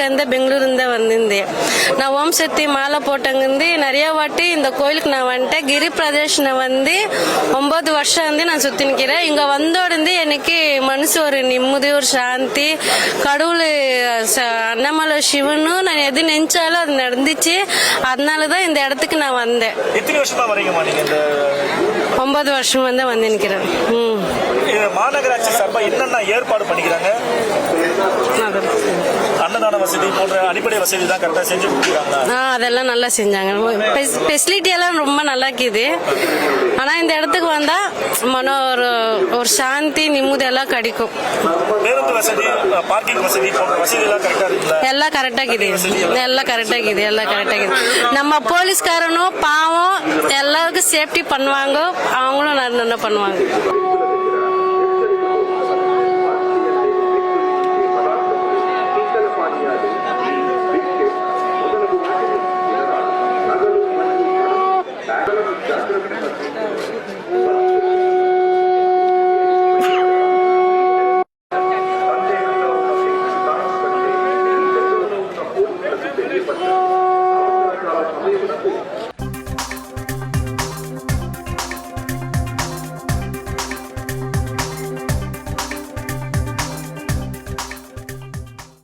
இருந்து பெங்களூருந்து வந்திருந்தேன். நான் ஓம் சக்தி மாலை போட்டங்கிருந்து நிறைய வாட்டி இந்த கோயிலுக்கு நான் வந்துட்டேன். கிரி பிரதேஷனை வந்து ஒன்பது வருஷம் வந்து நான் சுத்தி நிற்கிறேன் இங்க வந்தோடந்து எனக்கு மனசு ஒரு நிம்மதி ஒரு சாந்தி. கடவுள் அண்ணாமலை சிவனும் நான் எது நினைச்சாலும் அது நடந்துச்சு. அதனால தான் இந்த இடத்துக்கு நான் வந்தேன். ஒன்பது வருஷம் வந்து வந்து நிற்கிறேன் மாநகராட்சி சார்பா என்னென்ன ஏற்பாடு பண்ணிக்கிறாங்க. அன்னதான வசதி போன்ற அடிப்படை வசதி தான் கரெக்டா செஞ்சு கொடுக்குறாங்களா ஆ அதெல்லாம் நல்லா செஞ்சாங்க. ஃபெசிலிட்டி எல்லாம் ரொம்ப நல்லா இருக்குது. ஆனா இந்த இடத்துக்கு வந்தா மன ஒரு ஒரு சாந்தி நிம்மதி எல்லாம் கிடைக்கும். பேருந்து வசதி பார்க்கிங் வசதி போன்ற வசதி எல்லாம் கரெக்டா இருக்குல்ல எல்லாம் கரெக்டா இருக்குது. எல்லாம். கரெக்டா இருக்குது. எல்லாம் கரெக்டா இருக்குது. நம்ம போலீஸ்காரனும் பாவம் எல்லாருக்கும் சேஃப்டி பண்ணுவாங்க. அவங்களும் நல்லா பண்ணுவாங்க?